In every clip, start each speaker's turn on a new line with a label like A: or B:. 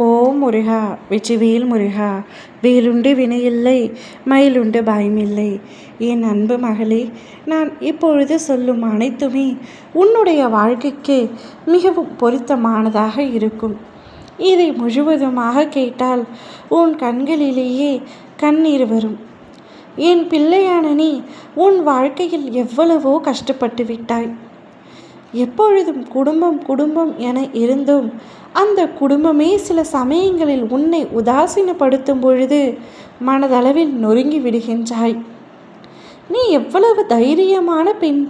A: போ முருகா வெற்றிவேல் முருகா வேலுண்டு வினையில்லை மயிலுண்டு பயமில்லை. என் அன்பு மகளே நான் இப்பொழுது சொல்லும் அனைத்துமே உன்னுடைய வாழ்க்கைக்கு மிகவும் பொருத்தமானதாக இருக்கும். இதை முழுவதுமாக கேட்டால் உன் கண்களிலேயே கண்ணீர் வரும். என் பிள்ளையான நீ உன் வாழ்க்கையில் எவ்வளவோ கஷ்டப்பட்டு விட்டாய். எப்பொழுதும் குடும்பம் குடும்பம் என இருந்தும் அந்த குடும்பமே சில சமயங்களில் உன்னை உதாசீனப்படுத்தும் பொழுது மனதளவில் நொறுங்கி விடுகின்றாய். நீ எவ்வளவு தைரியமான பெண்.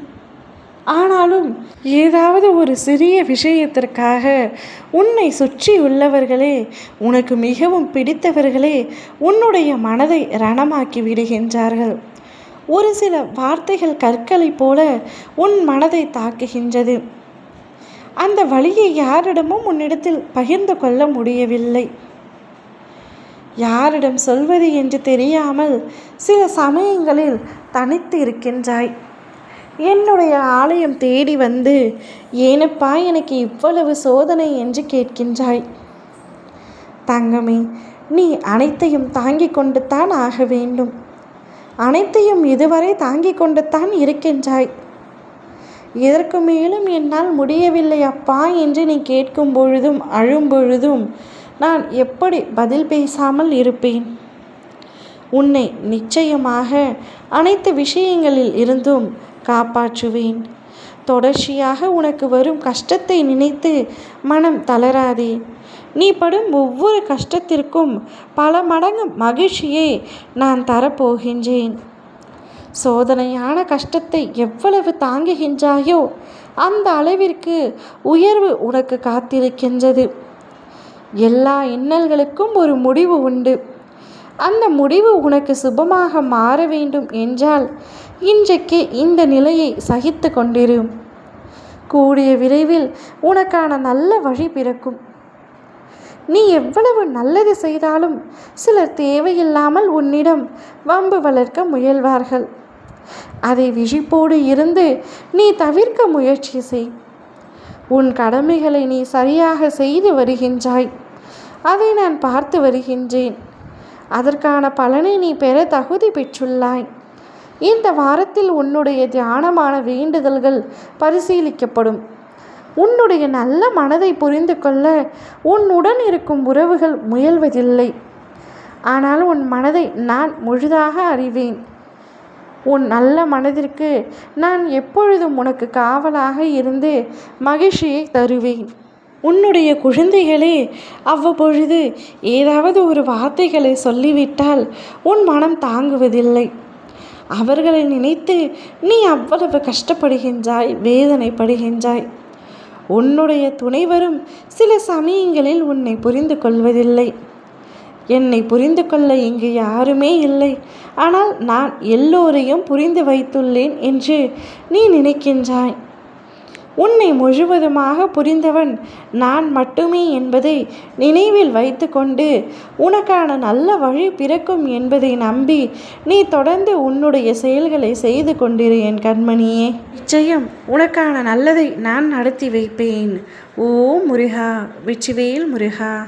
A: ஆனாலும் ஏதாவது ஒரு சிறிய விஷயத்திற்காக உன்னை சுற்றி உள்ளவர்களே உனக்கு மிகவும் பிடித்தவர்களே உன்னுடைய மனதை ரணமாக்கி விடுகின்றார்கள். ஒரு சில வார்த்தைகள் கற்களைப் போல உன் மனதை தாக்குகின்றது. அந்த வழியை யாரிடமும் உன்னிடத்தில் பகிர்ந்து கொள்ள முடியவில்லை. யாரிடம் சொல்வது என்று தெரியாமல் சில சமயங்களில் தனித்து இருக்கின்றாய். என்னுடைய ஆலயம் தேடி வந்து ஏனப்பா எனக்கு இவ்வளவு சோதனை என்று கேட்கின்றாய். தங்கமே நீ அனைத்தையும் தாங்கிக் கொண்டு தான் ஆக வேண்டும். அனைத்தையும் இதுவரை தாங்கிக் கொண்டுத்தான் இருக்கின்றாய். இதற்கு மேலும் என்னால் முடியவில்லை அப்பா என்று நீ கேட்கும் பொழுதும் அழும் பொழுதும் நான் எப்படி பதில் பேசாமல் இருப்பேன்? உன்னை நிச்சயமாக அனைத்து விஷயங்களில் இருந்தும் காப்பாற்றுவேன். தொடர்ச்சியாக உனக்கு வரும் கஷ்டத்தை நினைத்து மனம் தளராதே. நீ படும் ஒவ்வொரு கஷ்டத்திற்கும் பல மடங்கு மகிழ்ச்சியை நான் தரப்போகின்றேன். சோதனையான கஷ்டத்தை எவ்வளவு தாங்குகின்றாயோ அந்த அளவிற்கு உயர்வு உனக்கு காத்திருக்கின்றது. எல்லா இன்னல்களுக்கும் ஒரு முடிவு உண்டு. அந்த முடிவு உனக்கு சுபமாக மாற வேண்டும் என்றால் இன்றைக்கு இந்த நிலையை சகித்து கொண்டிரும் கூடிய விரைவில் உனக்கான நல்ல வழி பிறக்கும். நீ எவ்வளவு நல்லது செய்தாலும் சிலர் தேவையில்லாமல் உன்னிடம் வம்பு வளர்க்க முயல்வார்கள். அதை விழிப்போடு இருந்து நீ தவிர்க்க முயற்சி செய். உன் கடமைகளை நீ சரியாக செய்து வருகின்றாய். அதை நான் பார்த்து வருகின்றேன். அதற்கான பலனை நீ பெற தகுதி பெற்றுள்ளாய். இந்த வாரத்தில் உன்னுடைய தியானமான வேண்டுதல்கள் பரிசீலிக்கப்படும். உன்னுடைய நல்ல மனதை புரிந்து கொள்ள உன்னுடன் இருக்கும் உறவுகள் முயல்வதில்லை. ஆனால் உன் மனதை நான் முழுதாக அறிவேன். உன் நல்ல மனதிற்கு நான் எப்பொழுதும் உனக்கு காவலாக இருந்து மகிழ்ச்சியை தருவேன். உன்னுடைய குழந்தைகளே அவ்வப்பொழுது ஏதாவது ஒரு வார்த்தைகளை சொல்லிவிட்டால் உன் மனம் தாங்குவதில்லை. அவர்களை நினைத்து நீ அவ்வளவு கஷ்டப்படுகின்றாய் வேதனைப்படுகின்றாய். உன்னுடைய துணைவரும் சில சமயங்களில் உன்னை புரிந்து கொள்வதில்லை என்னை புரிந்து கொள்ள இங்கு யாருமே இல்லை. ஆனால் நான் எல்லோரையும் புரிந்து வைத்துள்ளேன் என்று நீ நினைக்கின்றாய். உன்னை முழுவதுமாக புரிந்தவன் நான் மட்டுமே என்பதை நினைவில் வைத்துக்கொண்டு உனக்கான நல்ல வழி பிறக்கும் என்பதை நம்பி நீ தொடர்ந்து உன்னுடைய செயல்களை செய்து கொண்டிரு என் கண்மணியே. நிச்சயம் உனக்கான நல்லதை நான் நடத்தி வைப்பேன். ஓ முருகா வெற்றிவேல் முருகா.